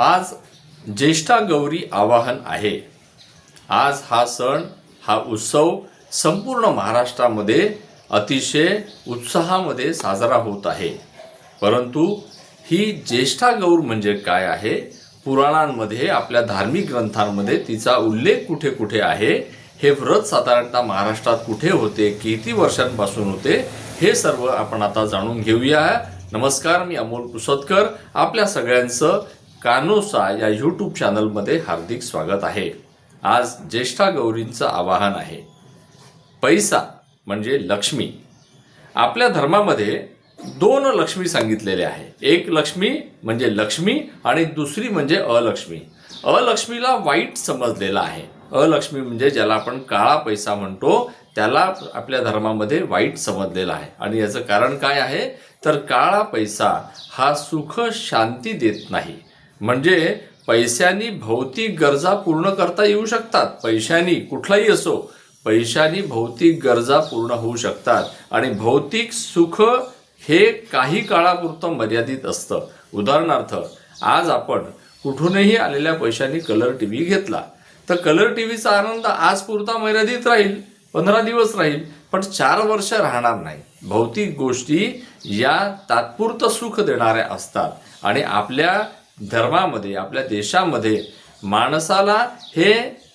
आज ज्येष्ठा गौरी आवाहन आहे. आज हा सण हा उत्सव संपूर्ण महाराष्ट्रामध्ये अतिशय उत्साहामध्ये साजरा होत आहे. परंतु ही ज्येष्ठा गौर म्हणजे काय आहे? पुराणांमध्ये आपल्या धार्मिक ग्रंथांमध्ये तिचा उल्लेख कुठे कुठे आहे? हे व्रत साधारणतः महाराष्ट्रात कुठे होते? किती वर्षांपासून होते? हे सर्व आपण आता जाणून घेऊया. नमस्कार मी अमोल पुसदकर आपल्या सगळ्यांचं कानोसा या यूट्यूब चॅनलमध्ये हार्दिक स्वागत आहे. आज ज्येष्ठा गौरींचं आवाहन आहे. पैसा म्हणजे लक्ष्मी. आपल्या धर्मामध्ये दोन लक्ष्मी सांगितलेले आहे. एक लक्ष्मी म्हणजे लक्ष्मी आणि दुसरी म्हणजे अलक्ष्मी. अलक्ष्मीला वाईट समजलेला आहे. अलक्ष्मी म्हणजे ज्याला आपण काळा पैसा म्हणतो त्याला आपल्या धर्मामध्ये वाईट समजलेला आहे. आणि याचं कारण काय आहे? तर काळा पैसा हा सुख शांती देत नाही. म्हणजे पैशानी भौतिक गरजा पूर्ण करता येऊ शकतात. पैशानी कुठलाही असो पैशानी भौतिक गरजा पूर्ण होऊ शकतात. आणि भौतिक सुख हे काही काळापुरतं मर्यादित असतं. उदाहरणार्थ आज आपण कुठूनही आलेल्या पैशांनी कलर टी व्ही घेतला तर कलर टी व्हीचा आनंद आजपुरता मर्यादित राहील पंधरा दिवस राहील पण चार वर्ष राहणार नाही. भौतिक गोष्टी या तात्पुरतं सुख देणाऱ्या असतात. आणि आपल्या धर्मामध्ये आपल्या देशामध्ये माणसाला हे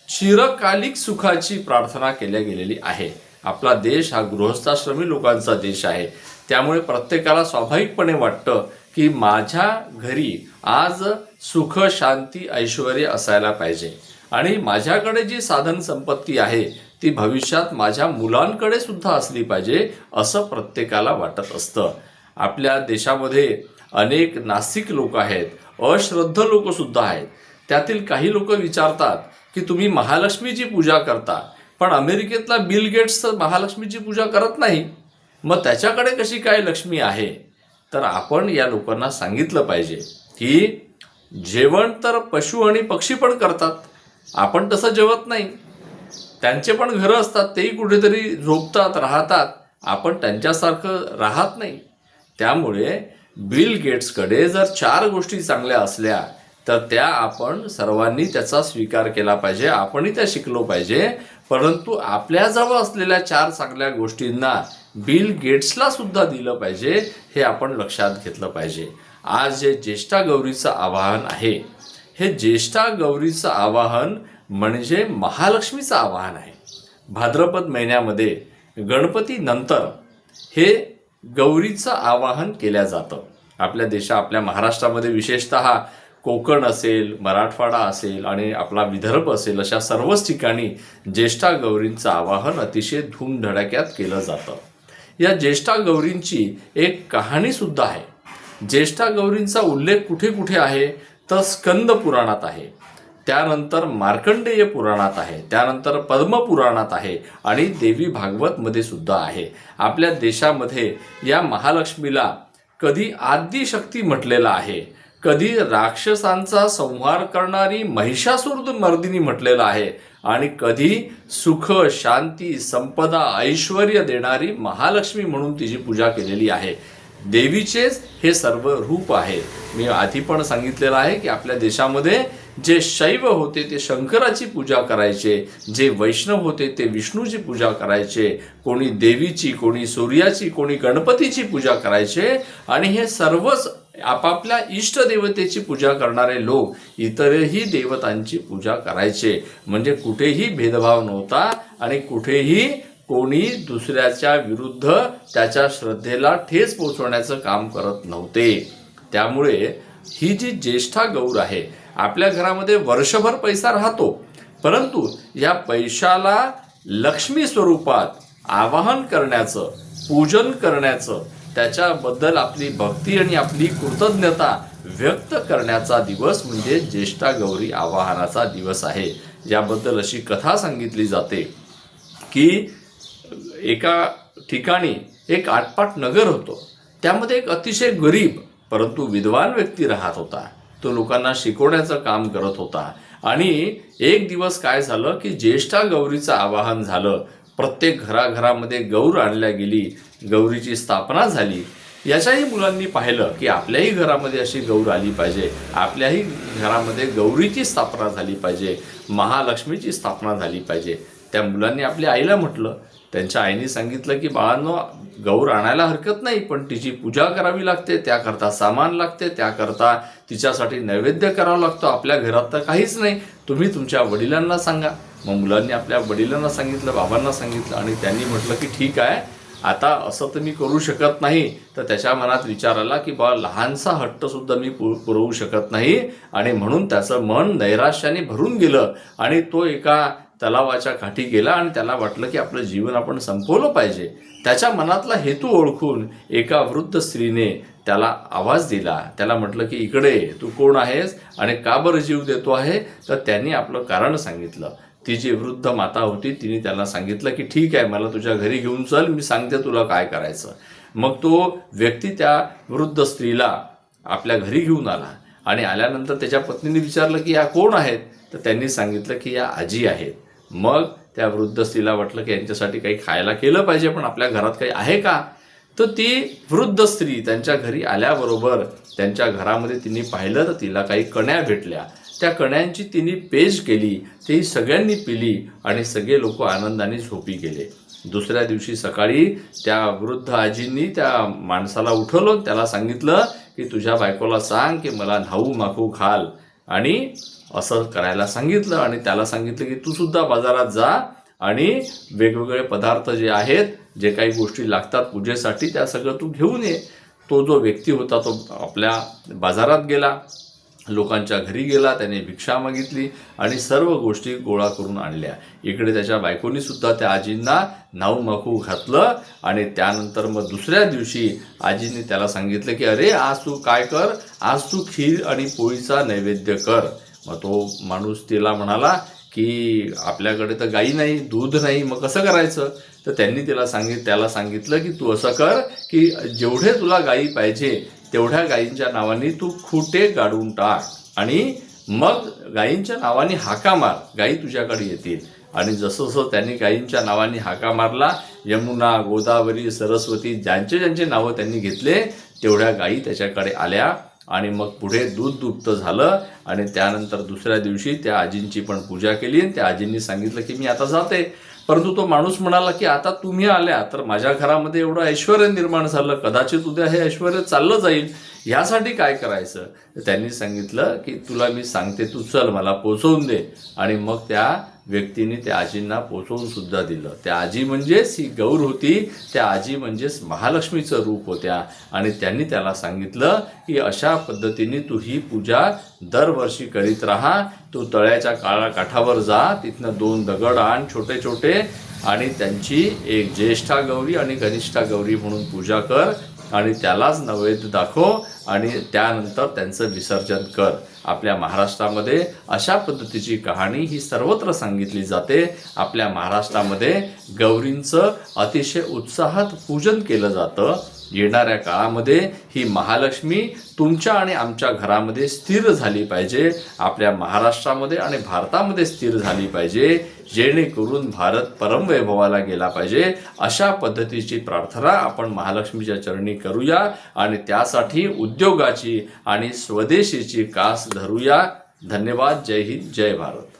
चिरकालिक सुखाची प्रार्थना केल्या गेलेली आहे. आपला देश हा गृहस्थाश्रमी लोकांचा देश आहे. त्यामुळे प्रत्येकाला स्वाभाविकपणे वाटतं की माझ्या घरी आज सुख शांती ऐश्वर असायला पाहिजे. आणि माझ्याकडे जी साधन संपत्ती आहे ती भविष्यात माझ्या मुलांकडे सुद्धा असली पाहिजे असं प्रत्येकाला वाटत असतं. आपल्या देशामध्ये अनेक नास्तिक लोक आहेत. अश्रद्ध लोकसुद्धा आहेत. त्यातील काही लोक विचारतात की तुम्ही महालक्ष्मीची पूजा करता पण अमेरिकेतला बिल गेट्स तर महालक्ष्मीची पूजा करत नाही. मग त्याच्याकडे कशी काय लक्ष्मी आहे? तर आपण या लोकांना सांगितलं पाहिजे की जेवण तर पशु आणि पक्षी पण करतात. आपण तसं जेवत नाही. त्यांचे पण घरं असतात तेही कुठेतरी झोपतात राहतात. आपण त्यांच्यासारखं राहत नाही. त्यामुळे बिल गेट्सकडे जर चार गोष्टी चांगल्या असल्या तर त्या आपण सर्वांनी त्याचा स्वीकार केला पाहिजे आपणही त्या शिकलो पाहिजे. परंतु आपल्याजवळ असलेल्या चार चांगल्या गोष्टींना बिल गेट्सला सुद्धा दिलं पाहिजे हे आपण लक्षात घेतलं पाहिजे. आज जे ज्येष्ठा गौरीचं आवाहन आहे हे ज्येष्ठा गौरीचं आवाहन म्हणजे महालक्ष्मीचं आवाहन आहे. भाद्रपद महिन्यामध्ये गणपती नंतर हे गौरीचं आवाहन केल्या जातं. आपल्या देशा आपल्या महाराष्ट्रामध्ये विशेषत कोकण असेल मराठवाडा असेल आणि आपला विदर्भ असेल अशा सर्वच ठिकाणी ज्येष्ठा गौरींचं आवाहन अतिशय धूमधडाक्यात केलं जातं. या ज्येष्ठा गौरींची एक कहाणीसुद्धा आहे. ज्येष्ठा गौरींचा उल्लेख कुठे कुठे आहे? तर स्कंद पुराणात आहे. त्यानंतर मार्कंडेय पुराणात आहे त्यानंतर पद्मपुराणात आहे आणि देवी भागवतमध्ये सुद्धा आहे. आपल्या देशामध्ये या महालक्ष्मीला कधी आद्यशक्ती म्हटलेलं आहे? कधी राक्षसांचा संहार करणारी महिषासूर मर्दिनी म्हटलेलं आहे? आणि कधी सुख शांती संपदा ऐश्वर देणारी महालक्ष्मी म्हणून तिची पूजा केलेली आहे. देवीचेच हे सर्व रूप आहे. मी आधी पण सांगितलेलं आहे की आपल्या देशामध्ये जे शैव होते ते शंकराची पूजा करायचे जे वैष्णव होते ते विष्णूची पूजा करायचे कोणी देवीची कोणी सूर्याची कोणी गणपतीची पूजा करायचे आणि हे सर्वच आपापल्या इष्टदेवतेची पूजा करणारे लोक इतरही देवतांची पूजा करायचे. म्हणजे कुठेही भेदभाव नव्हता आणि कुठेही कोणी दुसऱ्याच्या विरुद्ध त्याच्या श्रद्धेला ठेच पोचवण्याचं काम करत नव्हते. त्यामुळे ही जी ज्येष्ठा गौर आहे आपल्या घरामध्ये वर्षभर पैसा राहतो. परंतु या पैशाला लक्ष्मी स्वरूपात आवाहन करण्याचं पूजन करण्याचं त्याच्याबद्दल आपली भक्ती आणि आपली कृतज्ञता व्यक्त करण्याचा दिवस म्हणजे ज्येष्ठा गौरी आवाहनाचा दिवस आहे. याबद्दल अशी कथा सांगितली जाते की एका ठिकाणी एक आटपाट नगर होतं. त्यामध्ये एक अतिशय गरीब परंतु विद्वान व्यक्ती राहत होता. तो लोकांना शिकवण्याचं काम करत होता. आणि एक दिवस काय झालं की ज्येष्ठा गौरीचं आवाहन झालं. प्रत्येक घराघरामध्ये गौर आणल्या गेली गौरीची स्थापना झाली. याच्याही मुलांनी पाहिलं की आपल्याही घरामध्ये अशी गौर आली पाहिजे. आपल्याही घरामध्ये गौरीची स्थापना झाली पाहिजे. महालक्ष्मीची स्थापना झाली पाहिजे. त्या मुलांनी आपल्या आईला म्हटलं त्यांच्या आईने सांगितलं की बाळांनो गौर आणायला हरकत नाही पण तिची पूजा करावी लागते त्याकरता सामान लागते त्याकरता तिच्यासाठी नैवेद्य करावा लागतो. आपल्या घरात तर काहीच नाही. तुम्ही तुमच्या वडिलांना सांगा. मग मुलांनी आपल्या वडिलांना सांगितलं बाबांना सांगितलं आणि त्यांनी म्हटलं की ठीक आहे आता असं तर मी करू शकत नाही. तर त्याच्या मनात विचार आला की बा लहानसा हट्टसुद्धा मी पु पुरवू शकत नाही. आणि म्हणून त्याचं मन नैराश्याने भरून गेलं. आणि तो एका तलावाच्या काठी गेला आणि त्याला वाटलं की आपलं जीवन आपण संपवलं पाहिजे. त्याच्या मनातला हेतू ओळखून एका वृद्ध स्त्रीने त्याला आवाज दिला. त्याला म्हटलं की इकडे तू कोण आहेस आणि का बरं जीव देतो आहे? तर त्यांनी आपलं कारण सांगितलं. ती जी वृद्ध माता होती तिने त्याला सांगितलं की ठीक आहे मला तुझ्या घरी घेऊन चल मी सांगते तुला काय करायचं. मग तो व्यक्ती त्या वृद्ध स्त्रीला आपल्या घरी घेऊन आला आणि आल्यानंतर त्याच्या पत्नीने विचारलं की या कोण आहेत? तर त्यांनी सांगितलं की या आजी आहेत. मग त्या वृद्ध स्त्रीला वाटलं की यांच्यासाठी काही खायला केलं पाहिजे पण आपल्या घरात काही आहे का? तर ती वृद्ध स्त्री त्यांच्या घरी आल्याबरोबर त्यांच्या घरामध्ये तिने पाहिलं तर तिला काही कण्या भेटल्या. त्या कण्यांची तिने पेज केली ती सगळ्यांनी पिली आणि सगळे लोक आनंदाने झोपी गेले. दुसऱ्या दिवशी सकाळी त्या वृद्ध आजींनी त्या माणसाला उठवलं त्याला सांगितलं की तुझ्या बायकोला सांग की मला न्हाऊ माखू घाल. आणि असं करायला सांगितलं आणि त्याला सांगितलं की तू सुद्धा बाजारात जा आणि वेगवेगळे पदार्थ जे आहेत जे काही गोष्टी लागतात पूजेसाठी त्या सगळं तू घेऊन ये. तो जो व्यक्ती होता तो आपल्या बाजारात गेला लोकांच्या घरी गेला त्याने भिक्षा मागितली आणि सर्व गोष्टी गोळा करून आणल्या. इकडे त्याच्या बायकोनी सुद्धा त्या आजींना नाऊ माखू घातलं आणि त्यानंतर मग दुसऱ्या दिवशी आजीने त्याला सांगितलं की अरे आज तू काय कर? आज तू खीर आणि पोळीचा नैवेद्य कर. मग तो माणूस तिला म्हणाला की आपल्याकडे तर गाई नाही दूध नाही मग कसं करायचं? तर त्यांनी तिला सांगित त्याला सांगितलं की तू असं कर की जेवढे तुला गाई पाहिजे तेवढ्या गायींच्या नावाने तू खुटे गाडून टाक आणि मग गायींच्या नावाने हाका मार गायी तुझ्याकडे येतील. आणि जसं जसं त्यांनी गायींच्या नावाने हाका मारला यमुना गोदावरी सरस्वती ज्यांचे ज्यांचे नावं त्यांनी घेतले तेवढ्या गायी त्याच्याकडे आल्या. आणि मग पुढे दूध दुप्त झालं आणि त्यानंतर दुसऱ्या दिवशी त्या आजींची पण पूजा केली. आणि त्या आजींनी सांगितलं की मी आता जाते. परंतु तो माणूस म्हणाला की आता तुम्ही आल्या तर माझ्या घरामध्ये एवढं ऐश्वर निर्माण झालं. कदाचित उद्या हे ऐश्वर चाललं जाईल. ह्यासाठी काय करायचं? त्यांनी सांगितलं की तुला मी सांगते तू चल मला पोचवून दे. आणि मग त्या व्यक्तीने त्या आजींना पोचवून सुद्धा दिलं. त्या आजी म्हणजेच ही गौर होती त्या आजी म्हणजेच महालक्ष्मीचं रूप होत्या. आणि त्यांनी त्याला सांगितलं की अशा पद्धतीने तू ही पूजा दरवर्षी करीत राहा. तू तळ्याच्या काळा काठावर जा तिथनं दोन दगड आण छोटे छोटे आणि त्यांची एक ज्येष्ठा गौरी आणि कनिष्ठा गौरी म्हणून पूजा कर आणि त्यालाच नैवेद्य दाखव आणि त्यानंतर त्यांचं विसर्जन कर. आपल्या महाराष्ट्रामध्ये अशा पद्धतीची कहाणी ही सर्वत्र सांगितली जाते. आपल्या महाराष्ट्रामध्ये गौरींचं अतिशय उत्साहात पूजन केलं जातं. येणाऱ्या काळामध्ये ही महालक्ष्मी तुमच्या आणि आमच्या घरामध्ये स्थिर झाली पाहिजे आपल्या महाराष्ट्रामध्ये आणि भारतामध्ये स्थिर झाली पाहिजे जेणेकरून भारत परमवैभवाला गेला पाहिजे. अशा पद्धतीची प्रार्थना आपण महालक्ष्मीच्या चरणी करूया आणि त्यासाठी उद्योगाची आणि स्वदेशीची कास धरूया. धन्यवाद. जय हिंद. जय भारत.